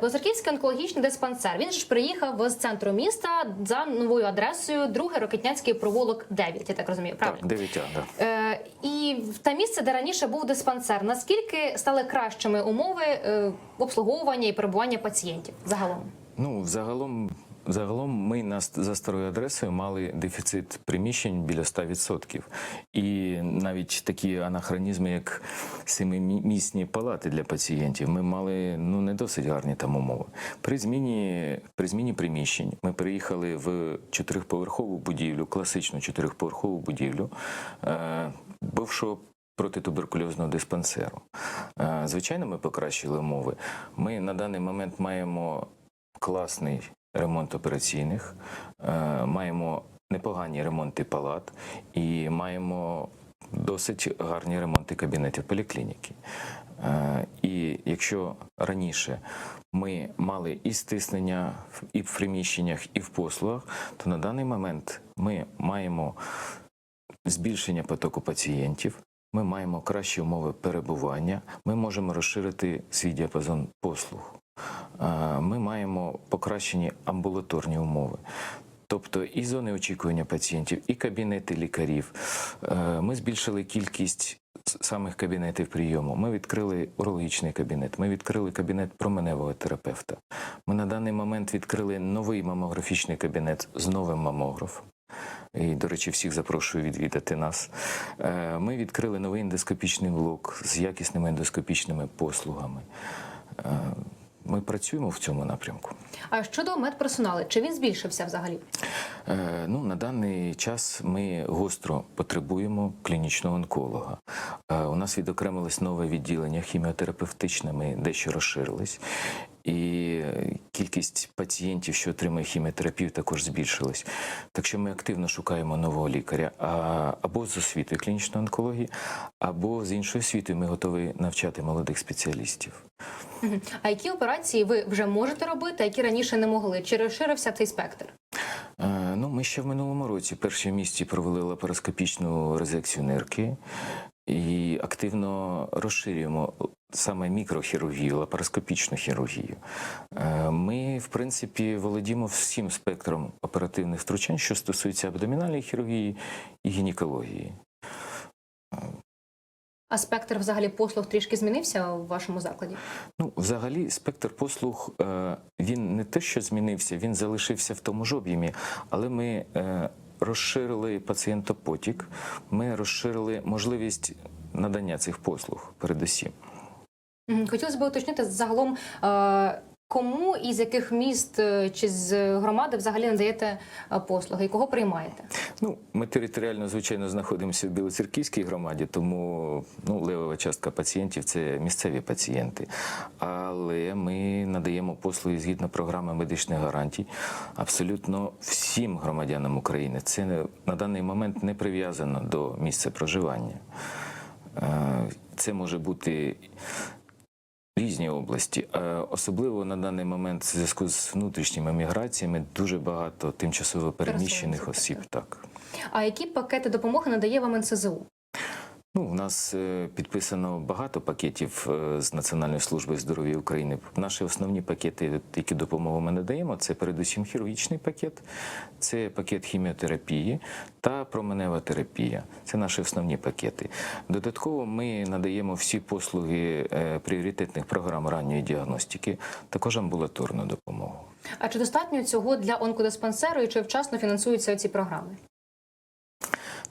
Бозарківський онкологічний диспансер. Він ж приїхав з центру міста за новою адресою, другий Рокетнянський провулок 9, Я так розумію, правильно? Так, 9 да. Е, і в те місце, де раніше був диспансер, наскільки стали кращими умови е, обслуговування і перебування пацієнтів загалом? Ну, загалом, загалом ми на, за старою адресою мали дефіцит приміщень біля 100%. І навіть такі анахронізми, як семимісні палати для пацієнтів, ми мали ну, не досить гарні там умови. При зміні, при зміні приміщень ми переїхали в чотирьохповерхову будівлю, класичну чотирьохповерхову будівлю. Е, бившого протитуберкульозного диспансеру. Е, Звичайно, ми покращили умови. Ми на даний момент маємо класний ремонт операційних, е, маємо непогані ремонти палат і маємо досить гарні ремонти кабінетів поліклініки. Е, І якщо раніше ми мали і стиснення і в приміщеннях, і в послугах, то на даний момент ми маємо збільшення потоку пацієнтів. Ми маємо кращі умови перебування. Ми можемо розширити свій діапазон послуг. Ми маємо покращені амбулаторні умови. Тобто і зони очікування пацієнтів, і кабінети лікарів. Е, Ми збільшили кількість самих кабінетів прийому. Ми відкрили урологічний кабінет, ми відкрили кабінет променевого терапевта. Ми на даний момент відкрили новий мамографічний кабінет з новим мамографом. І, до речі, всіх запрошую відвідати нас. Е, Ми відкрили новий ендоскопічний блок з якісними ендоскопічними послугами. Е, Ми працюємо в цьому напрямку. А щодо медперсоналу, чи він збільшився взагалі? Е, Ну, на даний час ми гостро потребуємо клінічного онколога. Е, У нас відокремилось нове відділення хіміотерапевтичне, ми дещо розширились. І е, кількість пацієнтів, що отримує хіміотерапію, також збільшилась. Так що ми активно шукаємо нового лікаря або з освітою клінічної онкології, або з іншою освітою ми готові навчати молодих спеціалістів. А які операції ви вже можете робити, а які раніше не могли? Чи розширився цей спектр? Е, Ну, ми ще в минулому році перші в місті провели лапароскопічну резекцію нирки і активно розширюємо саме мікрохірургію, лапароскопічну хірургію. Е, Ми, в принципі, володіємо всім спектром оперативних втручань, що стосується абдомінальної хірургії і гінекології. А спектр взагалі послуг трішки змінився у вашому закладі? Ну, взагалі, спектр послуг е, він не те, що змінився, він залишився в тому ж об'ємі, але ми е, розширили пацієнтопотік, ми розширили можливість надання цих послуг передусім. Хотілося б уточнити загалом, е, кому і з яких міст е, чи з громади взагалі надаєте е, послуги і кого приймаєте? Ну, ми територіально, звичайно, знаходимося в Білоцерківській громаді, тому ну, левова частка пацієнтів це місцеві пацієнти. Але ми надаємо послуги згідно програми медичних гарантій абсолютно всім громадянам України. Це на даний момент не прив'язано до місця проживання. Е, Це може бути різні області. Е, Особливо на даний момент в зв'язку з внутрішніми міграціями дуже багато тимчасово переміщених осіб. Так. А які пакети допомоги надає вам НСЗУ? Ну, у нас е, підписано багато пакетів е, з Національної служби здоров'я України. Наші основні пакети, які допомогу ми надаємо, це передусім хірургічний пакет, це пакет хіміотерапії та променева терапія. Це наші основні пакети. Додатково ми надаємо всі послуги е, пріоритетних програм ранньої діагностики, також амбулаторну допомогу. А чи достатньо цього для онкодиспансеру і чи вчасно фінансуються ці програми?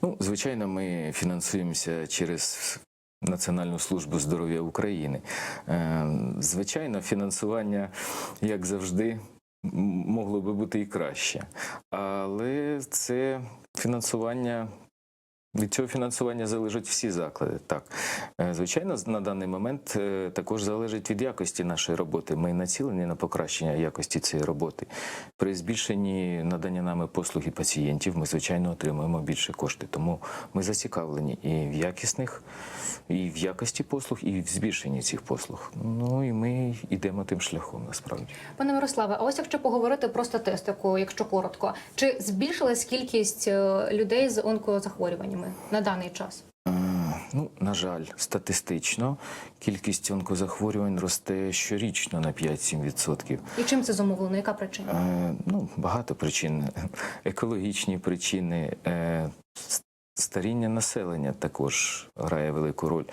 Ну, звичайно, ми фінансуємося через Національну службу здоров'я України. Е, Звичайно, фінансування, як завжди, могло би бути і краще. Але це фінансування. Від цього фінансування залежать всі заклади. Так, Е, звичайно, на даний момент е, також залежить від якості нашої роботи. Ми націлені на покращення якості цієї роботи. При збільшенні надання нами послуги пацієнтів ми, звичайно, отримуємо більше кошти. Тому ми зацікавлені і в якісних, і в якості послуг, і в збільшенні цих послуг. Ну і ми йдемо тим шляхом насправді. Пане Мирославе, а ось якщо поговорити про статистику, якщо коротко, чи збільшилась кількість е, людей з онкозахворюваннями на даний час? Ну, на жаль, статистично кількість онкозахворювань росте щорічно на 5-7%. І чим це зумовлено? Яка причина? Е, ну, багато причин. Екологічні причини, е, старіння населення також грає велику роль.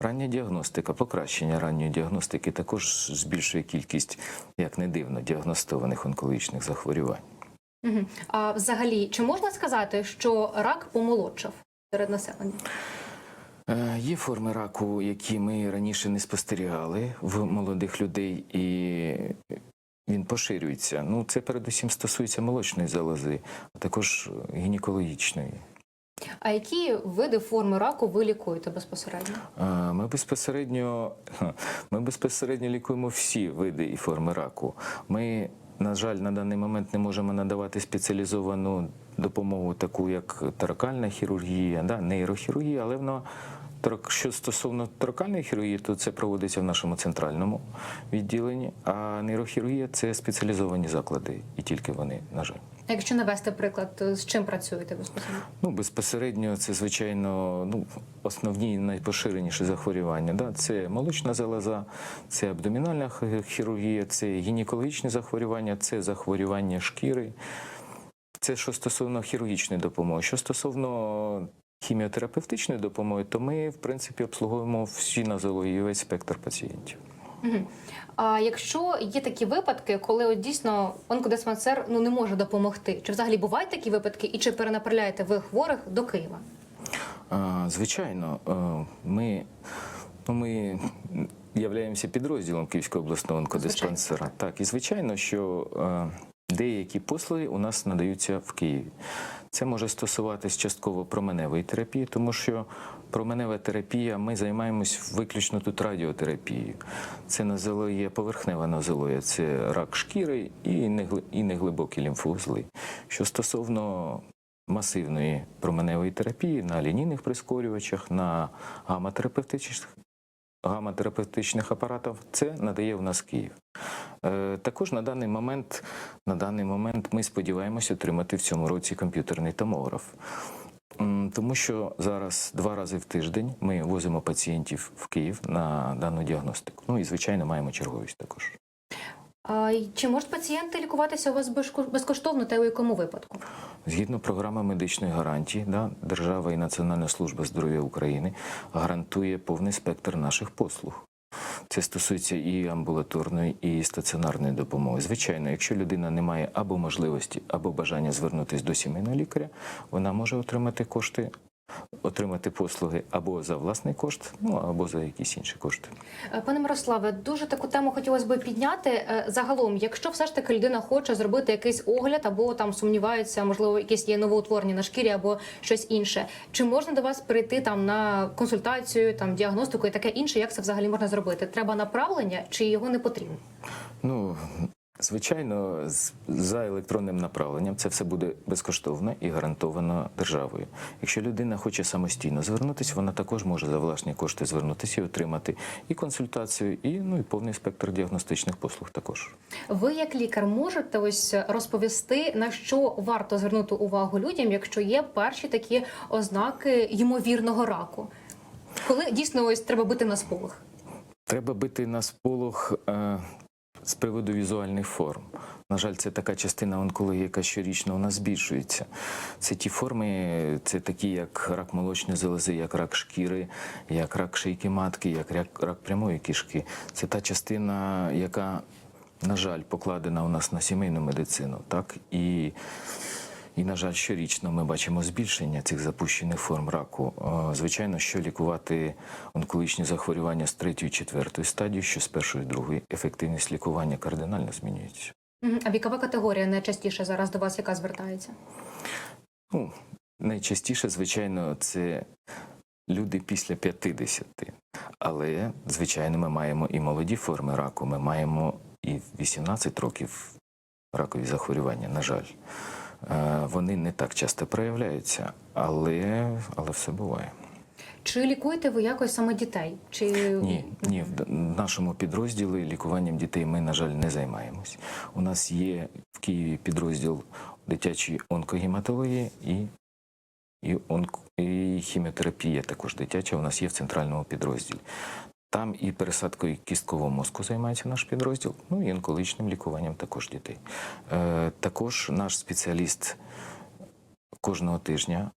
Рання діагностика, покращення ранньої діагностики також збільшує кількість, як не дивно, діагностованих онкологічних захворювань. Угу. А взагалі, чи можна сказати, що рак помолодшав серед населення? Е, Є форми раку, які ми раніше не спостерігали в молодих людей, і він поширюється. Ну, це передусім стосується молочної залози, а також гінекологічної. А які види форми раку ви лікуєте безпосередньо? Е, Ми безпосередньо, ми безпосередньо лікуємо всі види і форми раку. Ми, на жаль, на даний момент не можемо надавати спеціалізовану допомогу, таку як таракальна хірургія, да, нейрохірургія, але воно. Що стосовно торакальної хірургії, то це проводиться в нашому центральному відділенні, а нейрохірургія це спеціалізовані заклади, і тільки вони, на жаль. Якщо навести приклад, з чим працюєте безпосередньо? Ну, безпосередньо, це звичайно ну, основні найпоширеніші захворювання. Да? Це молочна залоза, це абдомінальна хірургія, це гінекологічні захворювання, це захворювання шкіри. Це що стосовно хірургічної допомоги. Що стосовно хіміотерапевтичної допомоги, то ми, в принципі, обслуговуємо всі нозології, весь спектр пацієнтів. Угу. А якщо є такі випадки, коли от дійсно онкодиспансер ну не може допомогти, чи взагалі бувають такі випадки, і чи перенаправляєте ви хворих до Києва? А, Звичайно, е, ми, ну, ми являємося підрозділом Київського обласного онкодиспансера. Так, і звичайно, що е, деякі послуги у нас надаються в Києві. Це може стосуватись частково променевої терапії, тому що променева терапія, ми займаємось виключно тут радіотерапією. Це нозологія, поверхнева нозологія, це рак шкіри і неглибокі лімфоузли. Що стосовно масивної променевої терапії на лінійних прискорювачах, на гаматерапевтичних, гаматерапевтичних апаратів, це надає в нас Київ. Е, Також на даний момент, на даний момент ми сподіваємося отримати в цьому році комп'ютерний томограф. Тому що зараз два рази в тиждень ми возимо пацієнтів в Київ на дану діагностику. Ну і звичайно маємо черговість також. Чи можуть пацієнти лікуватися у вас безко- безкоштовно та у якому випадку? Згідно програми медичної гарантії, да, Держава і Національна служба здоров'я України гарантує повний спектр наших послуг. Це стосується і амбулаторної, і стаціонарної допомоги. Звичайно, якщо людина не має або можливості, або бажання звернутися до сімейного лікаря, вона може отримати кошти, отримати послуги або за власний кошт, ну або за якісь інші кошти. Е, Пане Мирославе, дуже таку тему хотілося б підняти. Е, Загалом, якщо все ж таки людина хоче зробити якийсь огляд, або там сумнівається, можливо, якісь є новоутворення на шкірі або щось інше, чи можна до вас прийти там на консультацію, там діагностику і таке інше? Як це взагалі можна зробити? Треба направлення чи його не потрібно? Ну, звичайно, за електронним направленням це все буде безкоштовно і гарантовано державою. Якщо людина хоче самостійно звернутися, вона також може за власні кошти звернутися і отримати і консультацію, і ну і повний спектр діагностичних послуг також. Ви, як лікар, можете ось розповісти на що варто звернути увагу людям, якщо є перші такі ознаки ймовірного раку? Коли дійсно ось треба бити на сполох? Треба бити на сполох е, з приводу візуальних форм. На жаль, це така частина онкології, яка щорічно у нас збільшується. Це ті форми, це такі, як рак молочної залози, як рак шкіри, як рак шийки матки, як рак, прямої кишки. Це та частина, яка, на жаль, покладена у нас на сімейну медицину. Так? І і, на жаль, щорічно ми бачимо збільшення цих запущених форм раку. Е, Звичайно, що лікувати онкологічні захворювання з третьої, четвертої стадії, що з першої, другої, ефективність лікування кардинально змінюється. А вікова категорія найчастіше зараз до вас, яка звертається? Ну, найчастіше, звичайно, це люди після 50. Але, звичайно, ми маємо і молоді форми раку, ми маємо і в 18 років ракові захворювання, на жаль. Е, Вони не так часто проявляються, але, але все буває. Чи лікуєте ви якось саме дітей? Чи Ні, ні, в в нашому підрозділі лікуванням дітей ми, на жаль, не займаємось. У нас є в Києві підрозділ дитячої онкогематології і і, онк... і хіміотерапія також дитяча у нас є в центральному підрозділі. Там і пересадкою кісткового мозку займається наш підрозділ, ну і онкологічним лікуванням також дітей. Е, також наш спеціаліст кожного тижня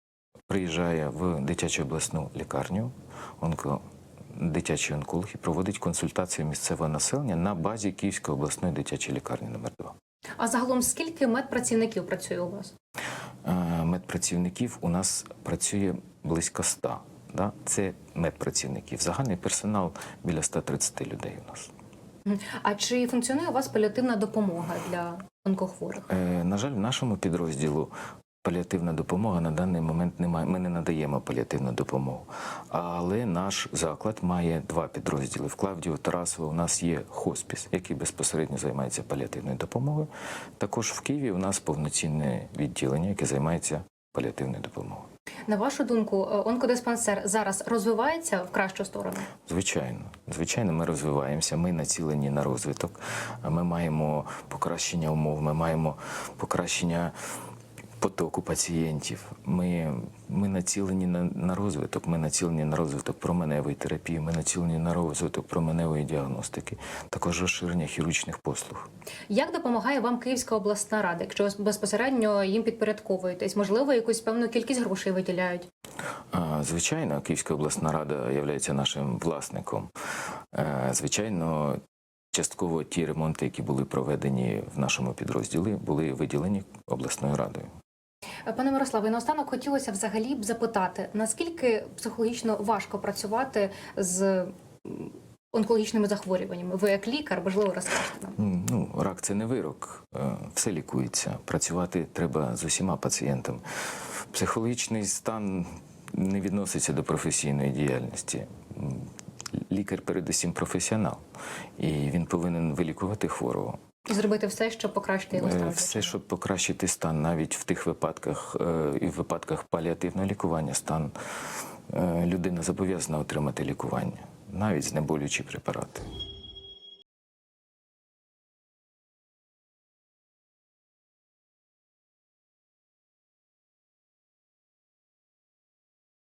приїжджає в дитячу обласну лікарню, онко, дитячий онколог і проводить консультацію місцевого населення на базі Київської обласної дитячої лікарні номер 2 А загалом скільки медпрацівників працює у вас? Е, Медпрацівників у нас працює близько 100. Да? Це медпрацівників. Загальний персонал біля 130 людей у нас. А чи функціонує у вас паліативна допомога для онкохворих? Е, На жаль, в нашому підрозділу паліативна допомога на даний момент немає. Ми не надаємо паліативну допомогу. Але наш заклад має два підрозділи. В Клавдіо Тарасово у нас є хоспіс, який безпосередньо займається паліативною допомогою. Також в Києві у нас повноцінне відділення, яке займається паліативною допомогою. На вашу думку, е, онкодиспансер зараз розвивається в кращу сторону? Звичайно, звичайно, ми розвиваємося. Ми націлені на розвиток. Ми маємо покращення умов, ми маємо покращення потоку пацієнтів. Ми, ми націлені на, на розвиток. Ми націлені на розвиток променевої терапії. Ми націлені на розвиток променевої діагностики, також розширення хірургічних послуг. Як допомагає вам Київська обласна рада, якщо безпосередньо їм підпорядковуєтесь? Можливо, якусь певну кількість грошей виділяють? А, Звичайно, Київська обласна рада є нашим власником. Звичайно, частково ті ремонти, які були проведені в нашому підрозділі, були виділені обласною радою. Пане Мирославе, наостанок хотілося взагалі б запитати, наскільки психологічно важко працювати з онкологічними захворюваннями? Ви як лікар, можливо, розкажете нам? Ну, рак це не вирок, е, все лікується. Працювати треба з усіма пацієнтами. Психологічний стан не відноситься до професійної діяльності. Лікар передусім професіонал, і він повинен вилікувати хворого. І зробити все, щоб покращити його Е, стан? Все, щоб покращити стан, навіть в тих випадках е, і в випадках паліативного лікування, стан е, людина зобов'язана отримати лікування, навіть знеболюючі препарати.